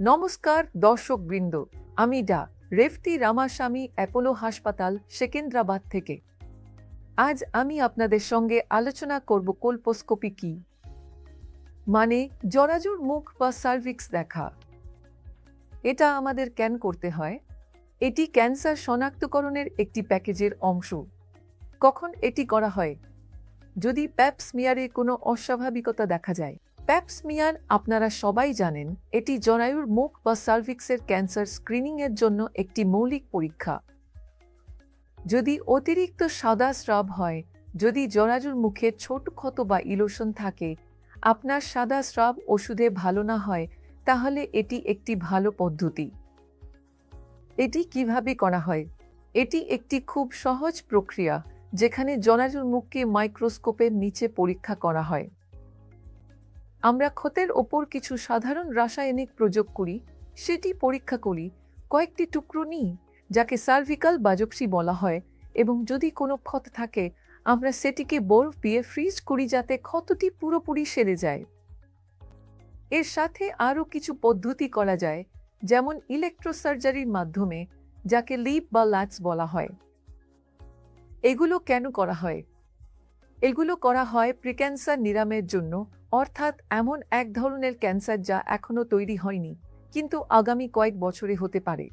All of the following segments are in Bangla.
নমস্কার, দর্শকবৃন্দ। আমি ডা. রেফতি রামাস্বামী, অ্যাপোলো হাসপাতাল, সেকেন্দ্রাবাদ থেকে। আজ আমি আপনাদের সঙ্গে আলোচনা করব কোলপোস্কোপি কি? মানে জরাজুর মুখ বা সার্ভিক্স দেখা। এটা আমাদের কেন করতে হয়। এটি ক্যান্সার শনাক্তকরণের একটি প্যাকেজের অংশ। কখন এটি করা হয়? যদি প্যাপসমিয়ারে কোনো অস্বাভাবিকতা দেখা যায়। প্যাপসমিয়ার আপনারা সবাই জানেন, এটি জরায়ুর মুখ বা সার্ভিক্সের ক্যান্সার স্ক্রিনিংয়ের জন্য একটি মৌলিক পরীক্ষা। যদি অতিরিক্ত সাদা স্রাব হয়, যদি জরাজুর মুখে ছোট ক্ষত বা ইলোশন থাকে, আপনার সাদা স্রাব ওষুধে ভালো না হয়, তাহলে এটি একটি ভালো পদ্ধতি। এটি কীভাবে করা হয়? এটি একটি খুব সহজ প্রক্রিয়া, যেখানে জরাজুর মুখকে মাইক্রোস্কোপের নিচে পরীক্ষা করা হয়। আমরা ক্ষতের ওপর কিছু সাধারণ রাসায়নিক প্রয়োগ করি, সেটি পরীক্ষা করি, কয়েকটি টুকরো নিই, যাকে সার্ভিকাল বাজক্সি বলা হয়, এবং যদি কোনো ক্ষত থাকে, আমরা সেটিকে বরফ দিয়ে ফ্রিজ করি যাতে ক্ষতটি পুরোপুরি সেরে যায়। এর সাথে আরও কিছু পদ্ধতি করা যায়, যেমন ইলেকট্রোসার্জারির মাধ্যমে, যাকে লিপ বা ল্যাটস বলা হয়। এগুলো কেন করা হয়? এগুলো করা হয় প্রিক্যান্সার নিরামের জন্য অর্থাৎ এমন এক ধরনের ক্যান্সার যা এখনও তৈরি হয়নি, কিন্তু আগামী কয়েক বছরে হতে পারে।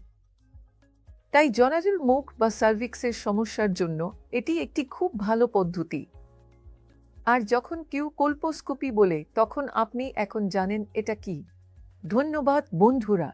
তাই জনারেল মুখ বা সার্ভিক্সের সমস্যার জন্য এটি একটি খুব ভালো পদ্ধতি। আর যখন কেউ কল্পোস্কোপি বলে, তখন আপনি এখন জানেন এটা কি। ধন্যবাদ, বন্ধুরা।